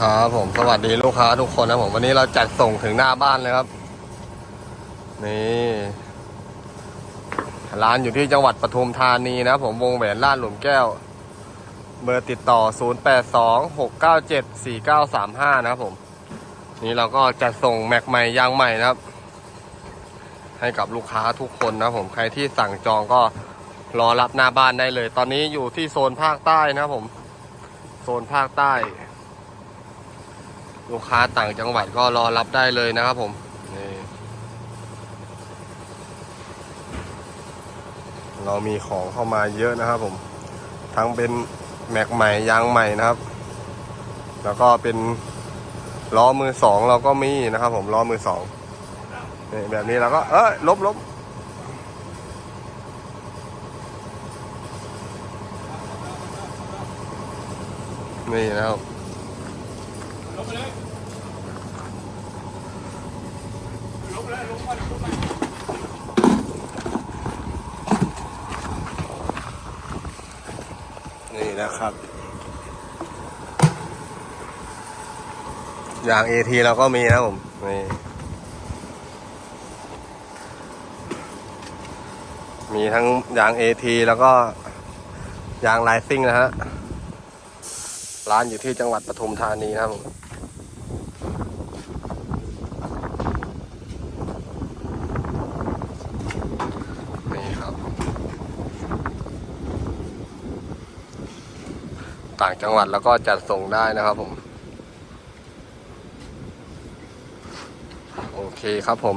ครับผมสวัสดีลูกค้าทุกคนนะผมวันนี้เราจัดส่งถึงหน้าบ้านเลยครับ นี่ร้านอยู่ที่จังหวัดปทุมธานีนะผมวงแหวนลาดหลุมแก้ว เบอร์ติดต่อ 0826974935 นะครับผม นี่เราก็จัดส่งแม็กใหม่ยางใหม่นะครับ ให้กับลูกค้าทุกคนนะผมใครที่สั่งจองก็รอรับหน้าบ้านได้เลย ตอนนี้อยู่ที่โซนภาคใต้นะครับผม โซนภาคใต้ ลูกค้าต่างจังหวัดก็รอรับได้เลยนะครับผมนี่เรามีของเข้ามาเยอะนะครับผม ทั้งเป็นแม็กใหม่ยางใหม่นะครับ แล้วก็เป็นล้อมือสองเราก็มีนะครับผมล้อมือสองนี่แบบนี้เราก็เอ้ยลบลบนี่นะครับ นี่นะครับยางเอทีเราก็มีนะผมนี่มีทั้งยางเอทีแล้วก็ยางไลซิ่งนะฮะ ร้านอยู่ที่จังหวัดปทุมธานีนะครับผมนี่ครับ ต่างจังหวัดแล้วก็จัดส่งได้นะครับผม โอเคครับผม